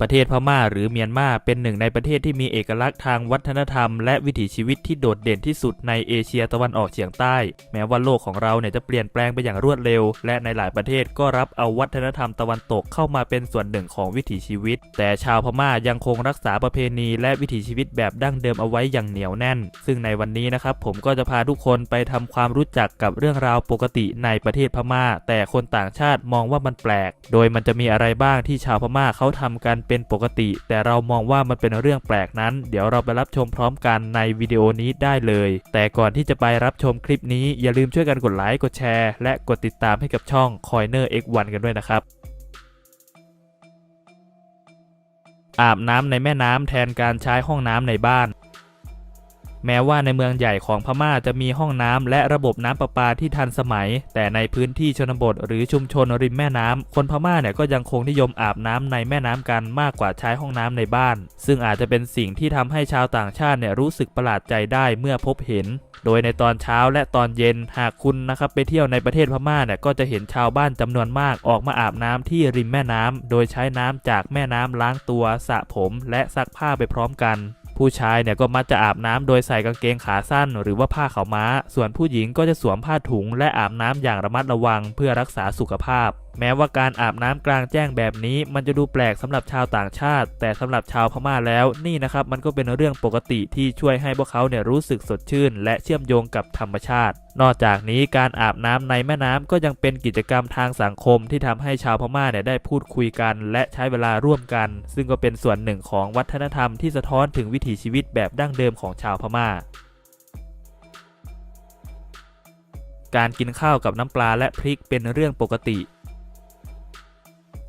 ประเทศพม่าหรือเมียนมาเป็นหนึ่งในประเทศที่มีเอกลักษณ์ทางวัฒนธรรม และวิถีชีวิตที่โดดเด่นที่สุดในเอเชียตะวันออกเฉียงใต้ แม้ว่าโลกของเราเนี่ยจะเปลี่ยนแปลงไปอย่างรวดเร็ว และในหลายประเทศก็รับเอาวัฒนธรรมตะวันตกเข้ามาเป็นส่วนหนึ่งของวิถีชีวิต แต่ชาวพม่ายังคงรักษาประเพณีและวิถีชีวิตแบบดั้งเดิมเอาไว้อย่างเหนียวแน่น ซึ่งในวันนี้นะครับผมก็จะพาทุกคนไปทำความรู้จักกับเรื่องราวปกติในประเทศพม่า แต่คนต่างชาติมองว่ามันแปลก โดยมันจะมีอะไรบ้างที่ชาวพม่าเขาทำกันเป็นปกติ แต่เรามองว่ามันเป็นเรื่องแปลกนั้น เดี๋ยวเราไปรับชมพร้อมกันในวิดีโอนี้ได้เลย แต่ก่อนที่จะไปรับชมคลิปนี้อย่าลืมช่วยกันกดไลค์กดแชร์ และกดติดตามให้กับช่อง Coiner X1 กันด้วยนะครับอาบน้ำในแม่น้ำแทนการใช้ห้องน้ำในบ้าน แม้ว่าในเมืองใหญ่ของพม่าจะมีห้องน้ำและระบบน้ำประปาที่ทันสมัย แต่ในพื้นที่ชนบทหรือชุมชนริมแม่น้ำคนพม่าเนี่ยก็ยังคงนิยมอาบน้ำในแม่น้ำกันมากกว่าใช้ห้องน้ำในบ้าน ซึ่งอาจจะเป็นสิ่งที่ทำให้ชาวต่างชาติเนี่ยรู้สึกประหลาดใจได้เมื่อพบเห็น โดยในตอนเช้าและตอนเย็นหากคุณนะครับไปเที่ยวในประเทศพม่าเนี่ยก็จะเห็นชาวบ้านจำนวนมากออกมาอาบน้ำที่ริมแม่น้ำโดยใช้น้ำจากแม่น้ำล้างตัวสระผม และซักผ้าไปพร้อมกัน ผู้ชายเนี่ยก็มักจะอาบน้ำโดยใส่กางเกงขาสั้น หรือว่าผ้าขาวม้า ส่วนผู้หญิงก็จะสวมผ้าถุงและอาบน้ำอย่างระมัดระวังเพื่อรักษาสุขภาพ แม้ว่าการอาบน้ำกลางแจ้งแบบนี้ มันจะดูแปลกสำหรับชาวต่างชาติ แต่สำหรับชาวพม่าแล้วนี่นะครับมันก็เป็นเรื่องปกติที่ช่วยให้พวกเขาเนี่ยรู้สึกสดชื่น และเชื่อมโยงกับธรรมชาติ นอกจากนี้การอาบน้ำในแม่น้ำก็ยังเป็นกิจกรรมทางสังคมที่ทำให้ชาวพม่าเนี่ยได้พูดคุยกัน และใช้เวลาร่วมกัน ซึ่งก็เป็นส่วนหนึ่งของวัฒนธรรมที่สะท้อนถึงวิถีชีวิตแบบดั้งเดิมของชาวพม่าการกินข้าวกับน้ำปลาและพริกเป็นเรื่องปกติ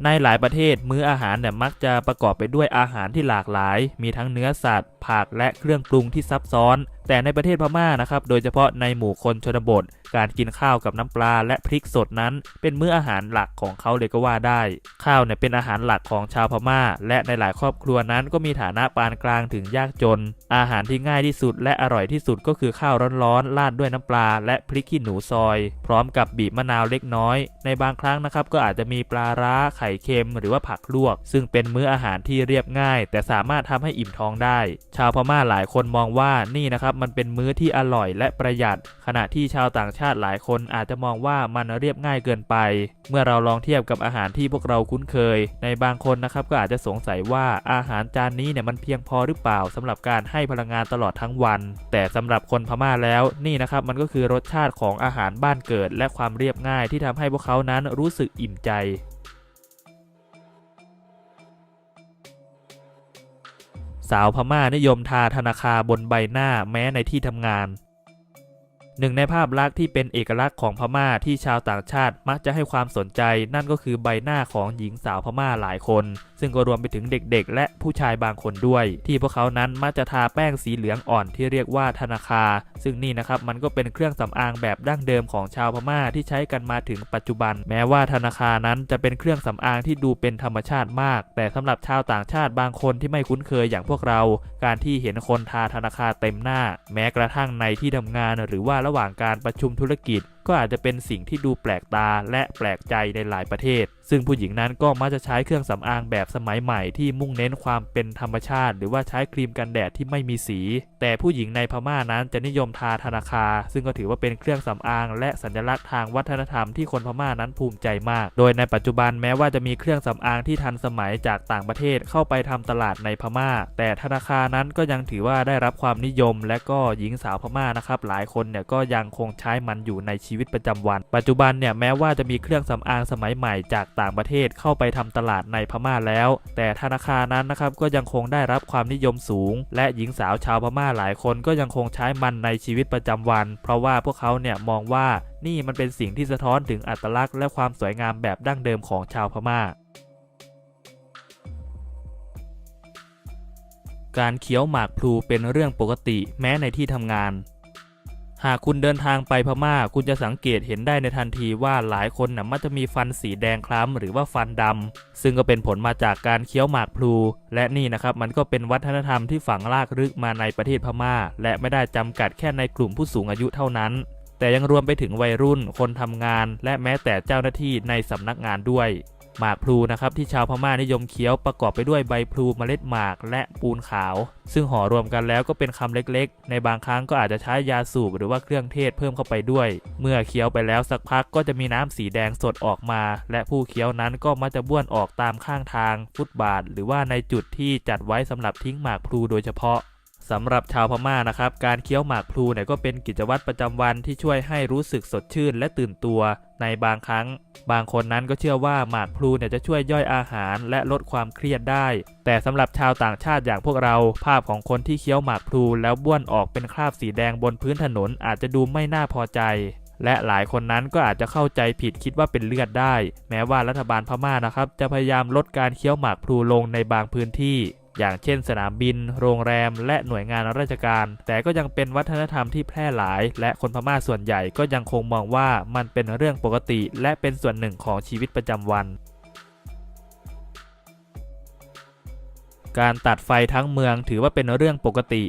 ในหลายประเทศมื้ออาหารเนี่ยมักจะประกอบไปด้วยอาหารที่หลากหลาย มีทั้งเนื้อสัตว์ผักและเครื่องปรุงที่ซับซ้อน แต่ในประเทศพม่านะครับ โดยเฉพาะในหมู่คนชนบท การกินข้าวกับน้ำปลาและพริกสดนั้น เป็นมื้ออาหารหลักของเขาเลยก็ว่าได้ ข้าวเนี่ยเป็นอาหารหลักของชาวพม่า และในหลายครอบครัวนั้นก็มีฐานะปานกลางถึงยากจน อาหารที่ง่ายที่สุดและอร่อยที่สุดก็คือข้าวร้อนๆราดด้วยน้ำปลา และพริกขี้หนูซอย พร้อมกับบีบมะนาวเล็กน้อย ในบางครั้งนะครับก็อาจจะมีปลาร้าไข่เค็ม หรือว่าผักลวก ซึ่งเป็นมื้ออาหารที่เรียบง่าย แต่สามารถทำให้อิ่มท้องได้ชาวพม่าหลายคนมองว่านี่นะครับมันเป็นมื้อที่อร่อยและประหยัด ขณะที่ชาวต่างชาติหลายคนอาจจะมองว่ามันเรียบง่ายเกินไป เมื่อเราลองเทียบกับอาหารที่พวกเราคุ้นเคย ในบางคนนะครับก็อาจจะสงสัยว่าอาหารจานนี้เนี่ยมันเพียงพอหรือเปล่าสำหรับการให้พลังงานตลอดทั้งวัน แต่สำหรับคนพม่าแล้วนี่นะครับมันก็คือรสชาติของอาหารบ้านเกิด และความเรียบง่ายที่ทำให้พวกเขานั้นรู้สึกอิ่มใจ สาวพม่านิยมทาธนาคารบนใบหน้าแม้ในที่ทำงาน หนึ่งในภาพลักษณ์ที่เป็นเอกลักษณ์ของพม่าที่ชาวต่างชาติมักจะให้ความสนใจ นั่นก็คือใบหน้าของหญิงสาวพม่าหลายคน ซึ่งก็รวมไปถึงเด็กๆ และผู้ชายบางคนด้วย ที่พวกเขานั้นมักจะทาแป้งสีเหลืองอ่อนที่เรียกว่าธนาคา ซึ่งนี่นะครับมันก็เป็นเครื่องสำอางแบบดั้งเดิมของชาวพม่าที่ใช้กันมาถึงปัจจุบัน แม้ว่าธนาคานั้นจะเป็นเครื่องสำอางที่ดูเป็นธรรมชาติมาก แต่สำหรับชาวต่างชาติบางคนที่ไม่คุ้นเคยอย่างพวกเรา การที่เห็นคนทาธนาคาเต็มหน้า แม้กระทั่งในที่ทำงานหรือว่าระหว่างการประชุมธุรกิจ ก็อาจจะเป็นสิ่งที่ดูแปลกตาและแปลกใจในหลายประเทศ ซึ่งผู้หญิงนั้นก็มักจะใช้เครื่องสำอางแบบสมัยใหม่ที่มุ่งเน้นความเป็นธรรมชาติ หรือว่าใช้ครีมกันแดดที่ไม่มีสี แต่ผู้หญิงในพม่านั้นจะนิยมทาธนาคารซึ่งก็ถือว่าเป็นเครื่องสำอาง และสัญลักษณ์ทางวัฒนธรรมที่คนพม่านั้นภูมิใจมาก โดยในปัจจุบันแม้ว่าจะมีเครื่องสำอางที่ทันสมัยจากต่างประเทศเข้าไปทำตลาดในพม่า แต่ธนาคารนั้นก็ยังถือว่าได้รับความนิยม และก็หญิงสาวพม่านะครับหลายคนเนี่ยก็ยังคงใช้มันอยู่ในชีวิตประจำวัน ปัจจุบันเนี่ยแม้ว่าจะมีเครื่องสำอางสมัยใหม่จากต่างประเทศเข้าไปทำตลาดในพม่าแล้ว แต่ธนาคารนั้นนะครับก็ยังคงได้รับความนิยมสูง และหญิงสาวชาวพม่าหลายคนก็ยังคงใช้มันในชีวิตประจำวัน เพราะว่าพวกเขาเนี่ยมองว่านี่มันเป็นสิ่งที่สะท้อนถึงอัตลักษณ์และความสวยงามแบบดั้งเดิมของชาวพม่าการเคี้ยวหมากพลูเป็นเรื่องปกติแม้ในที่ทำงาน หากคุณเดินทางไปพม่า คุณจะสังเกตเห็นได้ในทันทีว่าหลายคนนะมักจะมีฟันสีแดงคล้ำหรือว่าฟันดำ ซึ่งก็เป็นผลมาจากการเคี้ยวหมากพลู และนี่นะครับมันก็เป็นวัฒนธรรมที่ฝังลากลึกมาในประเทศพม่า และไม่ได้จำกัดแค่ในกลุ่มผู้สูงอายุเท่านั้น แต่ยังรวมไปถึงวัยรุ่น คนทำงาน และแม้แต่เจ้าหน้าที่ในสำนักงานด้วย หมากพลูนะครับที่ชาวพม่านิยมเคี้ยวประกอบไปด้วยใบพลูเมล็ดหมากและปูนขาว ซึ่งห่อรวมกันแล้วก็เป็นคำเล็กๆ ในบางครั้งก็อาจจะใช้ยาสูบหรือว่าเครื่องเทศเพิ่มเข้าไปด้วย เมื่อเคี้ยวไปแล้วสักพักก็จะมีน้ำสีแดงสดออกมา และผู้เคี้ยวนั้นก็มักจะบ้วนออกตามข้างทาง ฟุตบาท หรือว่าในจุดที่จัดไว้สำหรับทิ้งหมากพลูโดยเฉพาะสำหรับชาวพม่านะครับ การเคี้ยวหมากพลูเนี่ยก็เป็นกิจวัตรประจำวันที่ช่วยให้รู้สึกสดชื่นและตื่นตัว ในบางครั้ง บางคนนั้นก็เชื่อว่าหมากพลูเนี่ยจะช่วยย่อยอาหารและลดความเครียดได้ แต่สำหรับชาวต่างชาติอย่างพวกเรา ภาพของคนที่เคี้ยวหมากพลูแล้วบ้วนออกเป็นคราบสีแดงบนพื้นถนนอาจจะดูไม่น่าพอใจ และหลายคนนั้นก็อาจจะเข้าใจผิดคิดว่าเป็นเลือดได้ แม้ว่ารัฐบาลพม่านะครับ จะพยายามลดการเคี้ยวหมากพลูลงในบางพื้นที่ อย่างเช่น สนามบิน โรงแรม และหน่วยงานราชการ แต่ก็ยังเป็นวัฒนธรรมที่แพร่หลาย และคนพม่าส่วนใหญ่ก็ยังคงมองว่ามันเป็นเรื่องปกติ และเป็นส่วนหนึ่งของชีวิตประจำวันการตัดไฟทั้งเมืองถือว่าเป็นเรื่องปกติ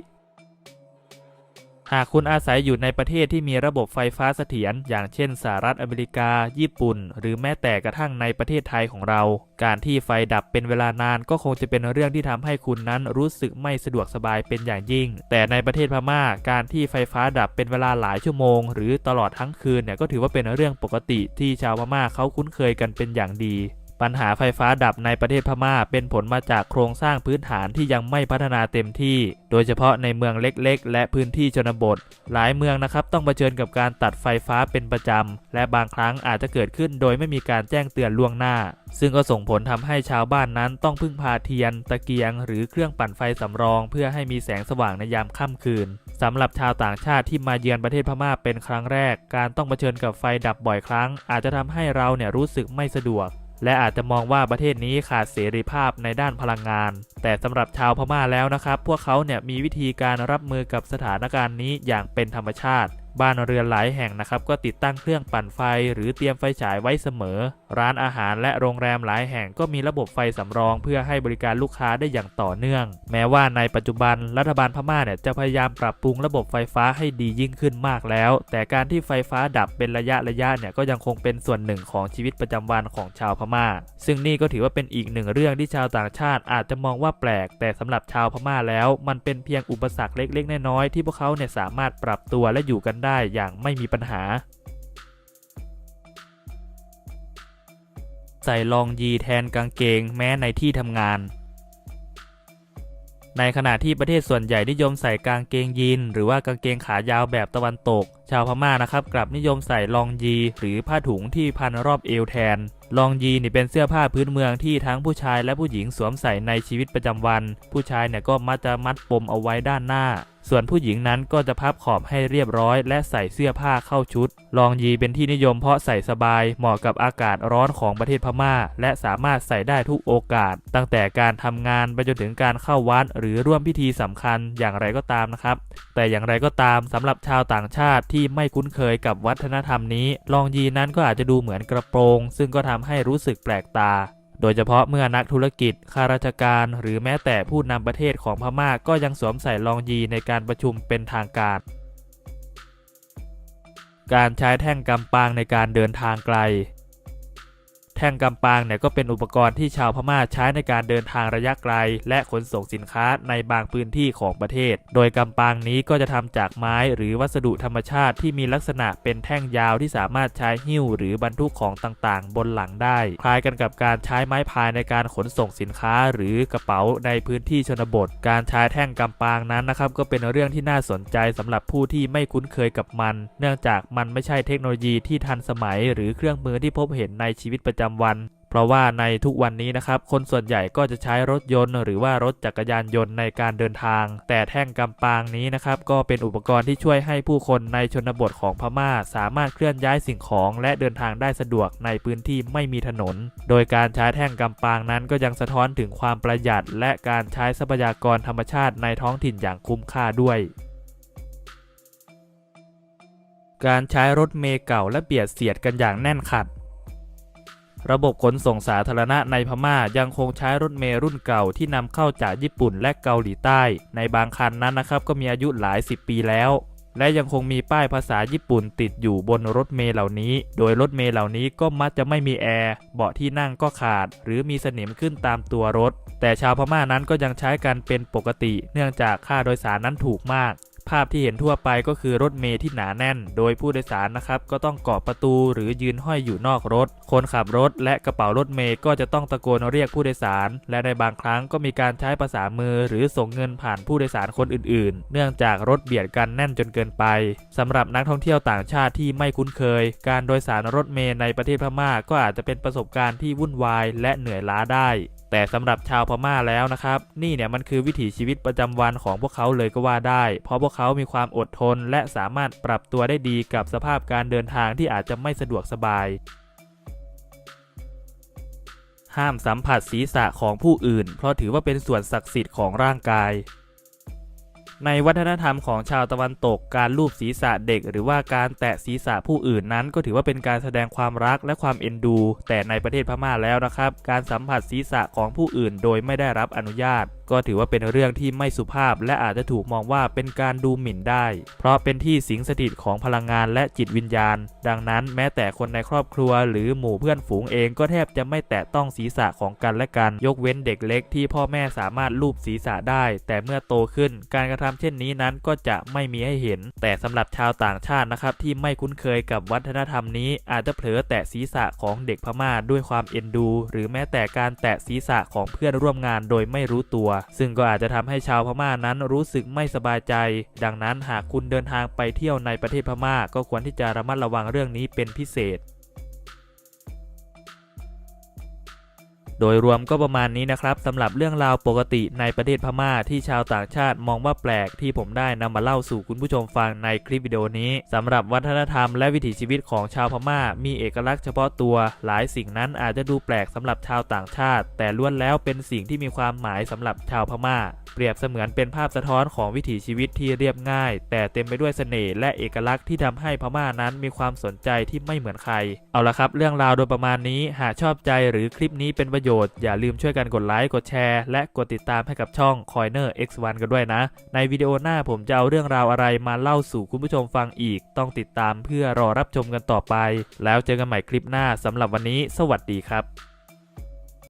หากคุณอาศัยอยู่ในประเทศที่มีระบบไฟฟ้าเสถียรอย่างเช่นสหรัฐอเมริกา ญี่ปุ่น หรือแม้แต่กระทั่งในประเทศไทยของเรา การที่ไฟดับเป็นเวลานานก็คงจะเป็นเรื่องที่ทำให้คุณนั้นรู้สึกไม่สะดวกสบายเป็นอย่างยิ่ง แต่ในประเทศพม่าการที่ไฟฟ้าดับเป็นเวลาหลายชั่วโมง หรือตลอดทั้งคืนเนี่ยก็ถือว่าเป็นเรื่องปกติที่ชาวพม่าเขาคุ้นเคยกันเป็นอย่างดี ปัญหาไฟฟ้าดับในประเทศพม่าเป็นผลมาจากโครงสร้างพื้นฐานที่ยังไม่พัฒนาเต็มที่ โดยเฉพาะในเมืองเล็กๆ และพื้นที่ชนบท หลายเมืองนะครับต้องเผชิญกับการตัดไฟฟ้าเป็นประจำ และบางครั้งอาจจะเกิดขึ้นโดยไม่มีการแจ้งเตือนล่วงหน้า ซึ่งก็ส่งผลทำให้ชาวบ้านนั้นต้องพึ่งพาเทียน ตะเกียง หรือเครื่องปั่นไฟสำรอง เพื่อให้มีแสงสว่างในยามค่ำคืนสำหรับชาวต่างชาติที่มาเยือนประเทศพม่าเป็นครั้งแรก การต้องเผชิญกับไฟดับบ่อยครั้ง อาจจะทำให้เราเนี่ยรู้สึกไม่สะดวก และอาจจะมองว่าประเทศนี้ขาดเสรีภาพในด้านพลังงาน แต่สำหรับชาวพม่าแล้วนะครับ พวกเขาเนี่ยมีวิธีการรับมือกับสถานการณ์นี้อย่างเป็นธรรมชาติ บ้านเรือนหลายแห่งนะครับก็ติดตั้งเครื่องปั่นไฟ หรือเตรียมไฟฉายไว้เสมอร้านอาหารและโรงแรมหลายแห่งก็มีระบบไฟสำรอง เพื่อให้บริการลูกค้าได้อย่างต่อเนื่อง แม้ว่าในปัจจุบันรัฐบาลพม่าเนี่ยจะพยายามปรับปรุงระบบไฟฟ้าให้ดียิ่งขึ้นมากแล้ว แต่การที่ไฟฟ้าดับเป็นระยะระยะเนี่ยก็ยังคงเป็นส่วนหนึ่งของชีวิตประจำวันของชาวพม่า ซึ่งนี่ก็ถือว่าเป็นอีกหนึ่งเรื่องที่ชาวต่างชาติอาจจะมองว่าแปลก แต่สำหรับชาวพม่าแล้ว มันเป็นเพียงอุปสรรคเล็กๆน้อยๆที่พวกเขาเนี่ยสามารถปรับตัวและอยู่กันได้อย่างไม่มีปัญหา ส่รองยีแทนกางเกงแม้ในที่ทำงาน ในขณะที่ประเทศส่วนใหญ่นิยมใส่กางเกงยีนหรือว่ากางเกงขายาวแบบตะวันตก ชาวพม่านะครับกลับนิยมใส่รองยีหรือผ้าถุงที่พันรอบเอวแทนรองยีนี่เป็นเสื้อผ้าพื้นเมืองที่ทั้งผู้ชายและผู้หญิงสวมใส่ในชีวิตประจำวัน ผู้ชายเนี่ยก็มักจะมัดปมเอาไว้ด้านหน้า ส่วนผู้หญิงนั้นก็จะพับขอบให้เรียบร้อย และใส่เสื้อผ้าเข้าชุดรองยีเป็นที่นิยมเพราะใส่สบาย เหมาะกับอากาศร้อนของประเทศพม่า และสามารถใส่ได้ทุกโอกาส ตั้งแต่การทำงานไปจนถึงการเข้าวัดหรือร่วมพิธีสำคัญอย่างไรก็ตามนะครับ แต่อย่างไรก็ตามสำหรับชาวต่างชาติที่ไม่คุ้นเคยกับวัฒนธรรมนี้รองยีนั้นก็อาจจะดูเหมือนกระโปรง ซึ่งก็ทำให้รู้สึกแปลกตา โดยเฉพาะเมื่อนักธุรกิจ ข้าราชการ หรือแม้แต่ผู้นำประเทศของพม่าก็ยังสวมใส่รองยีในการประชุมเป็นทางการ การใช้แท่งกำปางในการเดินทางไกล แท่งกำปางเนี่ยก็เป็นอุปกรณ์ที่ชาวพม่าใช้ในการเดินทางระยะไกล และขนส่งสินค้าในบางพื้นที่ของประเทศ โดยกำปางนี้ก็จะทำจากไม้หรือวัสดุธรรมชาติที่มีลักษณะเป็นแท่งยาวที่สามารถใช้หิ้วหรือบรรทุกของต่างๆ บนหลังได้ คล้ายกันกับการใช้ไม้พายในการขนส่งสินค้าหรือกระเป๋าในพื้นที่ชนบท การใช้แท่งกำปางนั้นนะครับก็เป็นเรื่องที่น่าสนใจสำหรับผู้ที่ไม่คุ้นเคยกับมัน เนื่องจากมันไม่ใช่เทคโนโลยีที่ทันสมัย หรือเครื่องมือที่พบเห็นในชีวิตประจำวัน เพราะว่าในทุกวันนี้นะครับคนส่วนใหญ่ก็จะใช้รถยนต์ หรือว่ารถจักรยานยนต์ในการเดินทาง แต่แท่งกำปางนี้นะครับก็เป็นอุปกรณ์ที่ช่วยให้ผู้คนในชนบทของพม่า สามารถเคลื่อนย้ายสิ่งของและเดินทางได้สะดวกในพื้นที่ไม่มีถนน โดยการใช้แท่งกำปางนั้นก็ยังสะท้อนถึงความประหยัด และการใช้ทรัพยากรธรรมชาติในท้องถิ่นอย่างคุ้มค่าด้วยการใช้รถเมล์เก่าและเบียดเสียดกันอย่างแน่นขัด ระบบขนส่งสาธารณะในพม่ายังคงใช้รถเมล์รุ่นเก่าที่นำเข้าจากญี่ปุ่นและเกาหลีใต้ ในบางคันนั้นนะครับก็มีอายุหลายสิบปีแล้ว และยังคงมีป้ายภาษาญี่ปุ่นติดอยู่บนรถเมล์เหล่านี้ โดยรถเมล์เหล่านี้ก็มักจะไม่มีแอร์เบาะที่นั่งก็ขาด หรือมีสนิมขึ้นตามตัวรถ แต่ชาวพม่านั้นก็ยังใช้กันเป็นปกติ เนื่องจากค่าโดยสารนั้นถูกมาก ภาพที่เห็นทั่วไปก็คือรถเมล์ที่หนาแน่น โดยผู้โดยสารนะครับก็ต้องเกาะประตูหรือยืนห้อยอยู่นอกรถ คนขับรถและกระเป๋ารถเมล์ก็จะต้องตะโกนเรียกผู้โดยสาร และในบางครั้งก็มีการใช้ภาษามือหรือส่งเงินผ่านผู้โดยสารคนอื่นๆ เนื่องจากรถเบียดกันแน่นจนเกินไปสำหรับนักท่องเที่ยวต่างชาติที่ไม่คุ้นเคย การโดยสารรถเมล์ในประเทศพม่าก็อาจจะเป็นประสบการณ์ที่วุ่นวายและเหนื่อยล้าได้ แต่สำหรับชาวพม่าแล้วนะครับ นี่เนี่ยมันคือวิถีชีวิตประจำวันของพวกเขาเลยก็ว่าได้ เพราะพวกเขามีความอดทน และสามารถปรับตัวได้ดีกับสภาพการเดินทางที่อาจจะไม่สะดวกสบาย ห้ามสัมผัสศีรษะของผู้อื่น เพราะถือว่าเป็นส่วนศักดิ์สิทธิ์ของร่างกาย ในวัฒนธรรมของชาวตะวันตกการลูบศีรษะเด็ก หรือว่าการแตะศีรษะผู้อื่นนั้น ก็ถือว่าเป็นการแสดงความรักและความเอ็นดู แต่ในประเทศพม่าแล้วนะครับ การสัมผัสศีรษะของผู้อื่นโดยไม่ได้รับอนุญาต ก็ถือว่าเป็นเรื่องที่ไม่สุภาพ และอาจจะถูกมองว่าเป็นการดูหมิ่นได้ เพราะเป็นที่สิงสถิตของพลังงานและจิตวิญญาณ ดังนั้นแม้แต่คนในครอบครัว หรือหมู่เพื่อนฝูงเองก็แทบจะไม่แตะต้องศีรษะของกันและกัน ยกเว้นเด็กเล็กที่พ่อแม่สามารถลูบศีรษะได้ แต่เมื่อโตขึ้น การกระทำเช่นนี้นั้นก็จะไม่มีให้เห็น แต่สำหรับชาวต่างชาตินะครับที่ไม่คุ้นเคยกับวัฒนธรรมนี้ อาจจะเผลอแตะศีรษะของเด็กพม่าด้วยความเอ็นดู หรือแม้แต่การแตะศีรษะของเพื่อนร่วมงานโดยไม่รู้ตัวซึ่งก็อาจจะทำให้ชาวพม่านั้นรู้สึกไม่สบายใจ ดังนั้นหากคุณเดินทางไปเที่ยวในประเทศพม่าก็ควรที่จะระมัดระวังเรื่องนี้เป็นพิเศษ โดยรวมก็ประมาณนี้นะครับสำหรับเรื่องราวปกติในประเทศพม่าที่ชาวต่างชาติมองว่าแปลกที่ผมได้นำมาเล่าสู่คุณผู้ชมฟังในคลิปวิดีโอนี้สำหรับวัฒนธรรมและวิถีชีวิตของชาวพม่า มีเอกลักษณ์เฉพาะตัว หลายสิ่งนั้นอาจจะดูแปลกสำหรับชาวต่างชาติ แต่ล้วนแล้วเป็นสิ่งที่มีความหมายสำหรับชาวพม่า เปรียบเสมือนเป็นภาพสะท้อนของวิถีชีวิตที่เรียบง่าย แต่เต็มไปด้วยเสน่ห์และเอกลักษณ์ที่ทำให้พม่านั้นมีความสนใจที่ไม่เหมือนใคร เอาละครับ เรื่องราวโดยประมาณนี้หากชอบใจหรือคลิปนี้เป็นประโยชน์อย่าลืมช่วยกันกดไลค์ กดแชร์ และกดติดตามให้กับช่อง Coiner X1 กันด้วยนะ ในวิดีโอหน้าผมจะเอาเรื่องราวอะไรมาเล่าสู่คุณผู้ชมฟังอีก ต้องติดตามเพื่อรอรับชมกันต่อไป แล้วเจอกันใหม่คลิปหน้าสำหรับวันนี้ สวัสดีครับ